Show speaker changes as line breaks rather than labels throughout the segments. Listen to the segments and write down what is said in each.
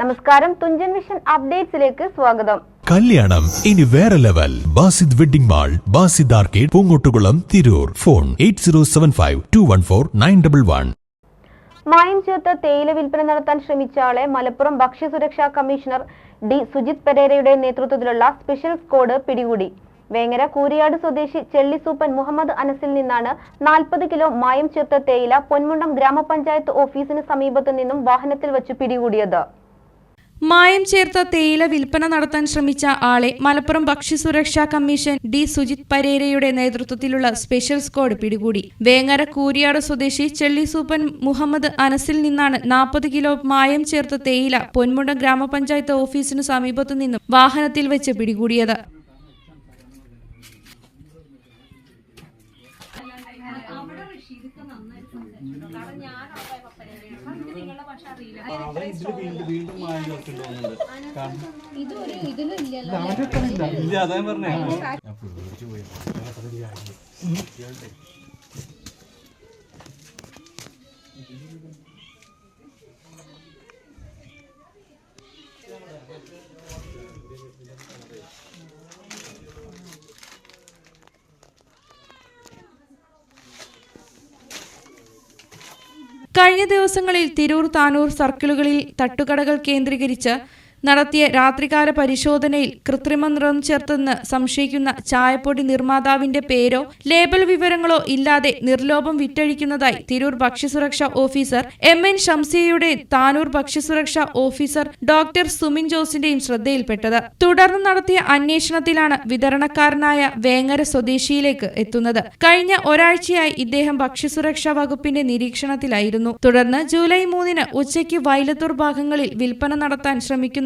നമസ്കാരം തുഞ്ചൻ വിഷൻ അപ്ഡേറ്റ്സിലേക്ക് സ്വാഗതം.
കല്യാണം ഇനി വേറെ level. Basid wedding mall Basid arcade Poongottukulam Tirur. Phone eight zero seven five two one four nine double one.
മായം ചേർത്ത് തേയില വിൽപ്പന നടത്താൻ ശ്രമിച്ച ആളെ മലപ്പുറം ഭക്ഷ്യസുരക്ഷാ കമ്മീഷണർ ഡി. സുജിത് പെരേരയുടെ നേതൃത്വത്തിലുള്ള സ്പെഷ്യൽ സ്ക്വാഡ് പിടികൂടി. വേങ്ങര കൂരിയാട് സ്വദേശി ചെള്ളിസൂപ്പൻ മുഹമ്മദ് അനസിൽ നിന്നാണ് നാൽപ്പത് കിലോ മായം ചേർത്ത തേയില പൊന്മുണ്ടം ഗ്രാമപഞ്ചായത്ത് ഓഫീസിന് സമീപത്തു നിന്നും വാഹനത്തിൽ വച്ച് പിടികൂടിയത്.
മായം ചേർത്ത തേയില വിൽപ്പന നടത്താൻ ശ്രമിച്ച ആളെ മലപ്പുറം ഭക്ഷ്യസുരക്ഷാ കമ്മീഷൻ ഡി സുജിത് പരേരയുടെ നേതൃത്വത്തിലുള്ള സ്പെഷ്യൽ സ്ക്വാഡ് പിടികൂടി. വേങ്ങര കൂരിയാട് സ്വദേശി ചെള്ളിസൂപ്പൻ മുഹമ്മദ് അനസിൽ നിന്നാണ് നാൽപ്പത് കിലോ മായം ചേർത്ത തേയില പൊന്മുട ഗ്രാമപഞ്ചായത്ത് ഓഫീസിനു സമീപത്തു നിന്നും വാഹനത്തിൽ വെച്ച് പിടികൂടിയത്.
അവിടെ ഇതിൽ വീണ്ടും വീണ്ടും മായം ചേർക്കേണ്ടി വന്നിട്ടുണ്ട്. കാരണം ഇല്ല അതാ ഞാൻ പറഞ്ഞേ. ഞാൻ പേടിച്ചു പോയി.
കഴിഞ്ഞ ദിവസങ്ങളിൽ തിരൂർ താനൂർ സർക്കിളുകളിൽ തട്ടുകടകൾ കേന്ദ്രീകരിച്ച് നടത്തിയ രാത്രികാല പരിശോധനയിൽ കൃത്രിമ നിറം ചേർത്തെന്ന് സംശയിക്കുന്ന ചായപ്പൊടി നിർമ്മാതാവിന്റെ പേരോ ലേബൽ വിവരങ്ങളോ ഇല്ലാതെ നിർലോഭം വിറ്റഴിക്കുന്നതായി തിരൂർ ഭക്ഷ്യസുരക്ഷാ ഓഫീസർ എം എൻ ഷംസിയയുടെ താനൂർ ഭക്ഷ്യസുരക്ഷാ ഓഫീസർ ഡോക്ടർ സുമിൻ ജോസിന്റെയും ശ്രദ്ധയിൽപ്പെട്ടത്. തുടർന്ന് നടത്തിയ അന്വേഷണത്തിലാണ് വിതരണക്കാരനായ വേങ്ങര സ്വദേശിയിലേക്ക് എത്തുന്നത്. കഴിഞ്ഞ ഒരാഴ്ചയായി ഇദ്ദേഹം ഭക്ഷ്യസുരക്ഷാ വകുപ്പിന്റെ നിരീക്ഷണത്തിലായിരുന്നു. തുടർന്ന് ജൂലൈ മൂന്നിന് ഉച്ചയ്ക്ക് വൈലത്തൂർ ഭാഗങ്ങളിൽ വിൽപ്പന നടത്താൻ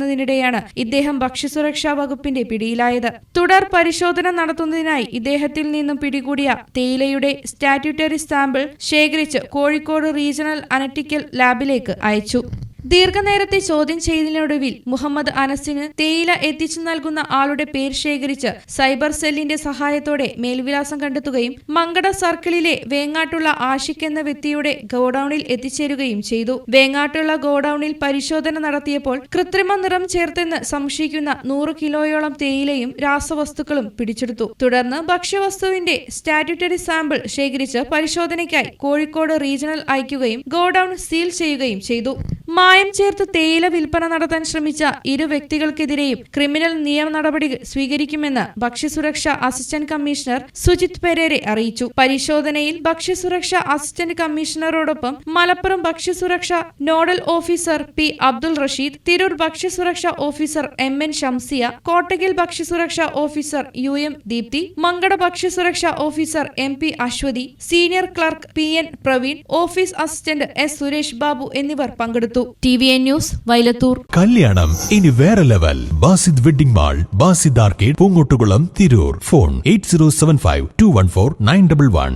ശ്രമിക്കുന്നതിനിടെയാണ് ഇദ്ദേഹം ഭക്ഷ്യസുരക്ഷാ വകുപ്പിന്റെ പിടിയിലായത്. തുടർ പരിശോധന നടത്തുന്നതിനായി ഇദ്ദേഹത്തിൽ നിന്നും പിടികൂടിയ തേയിലയുടെ സ്റ്റാറ്റ്യൂട്ടറി സാമ്പിൾ ശേഖരിച്ച് കോഴിക്കോട് റീജിയണൽ അനറ്റിക്കൽ ലാബിലേക്ക് അയച്ചു. ദീർഘനേരത്തെ ചോദ്യം ചെയ്തതിനൊടുവിൽ മുഹമ്മദ് അനസിന് തേയില എത്തിച്ചു നൽകുന്ന ആളുടെ പേര് ശേഖരിച്ച് സൈബർ സെല്ലിന്റെ സഹായത്തോടെ മേൽവിലാസം കണ്ടെത്തുകയും മങ്കട സർക്കിളിലെ വേങ്ങാട്ടുള്ള ആഷിഖ് എന്ന വ്യക്തിയുടെ ഗോഡൌണിൽ എത്തിച്ചേരുകയും ചെയ്തു. വേങ്ങാട്ടുള്ള ഗോഡൌണിൽ പരിശോധന നടത്തിയപ്പോൾ കൃത്രിമ നിറം ചേർത്തെന്ന് സംശയിക്കുന്ന നൂറ് കിലോയോളം തേയിലയും രാസവസ്തുക്കളും പിടിച്ചെടുത്തു. തുടർന്ന് ഭക്ഷ്യവസ്തുവിന്റെ സ്റ്റാറ്റ്യൂട്ടറി സാമ്പിൾ ശേഖരിച്ച് പരിശോധനയ്ക്കായി കോഴിക്കോട് റീജിയണൽ അയക്കുകയും ഗോഡൌൺ സീൽ ചെയ്യുകയും ചെയ്തു. മായം ചേർത്ത് തേയില വിൽപ്പന നടത്താൻ ശ്രമിച്ച ഇരു വ്യക്തികൾക്കെതിരെയും ക്രിമിനൽ നിയമ നടപടി സ്വീകരിക്കുമെന്ന് ഭക്ഷ്യസുരക്ഷാ അസിസ്റ്റന്റ് കമ്മീഷണർ സുജിത് പെരേരെ അറിയിച്ചു. പരിശോധനയിൽ ഭക്ഷ്യസുരക്ഷാ അസിസ്റ്റന്റ് കമ്മീഷണറോടൊപ്പം മലപ്പുറം ഭക്ഷ്യസുരക്ഷാ nodal officer P Abdul Rasheed Tirur ഭക്ഷ്യസുരക്ഷാ ഓഫീസർ എം എൻ ഷംസിയ കോട്ടകിൽ ഭക്ഷ്യസുരക്ഷാ officer U M Deepthi Mankada ഭക്ഷ്യസുരക്ഷാ officer M P Aswathi senior clerk P N Praveen office assistant S Suresh Babu എന്നിവർ പങ്കെടുത്തു. T V N news Vailathur
കല്യാണം ഇനി വേറെ level. Basid wedding mall Basid arcade Poongottukulam Tirur. Phone eight zero seven five two one four nine double one.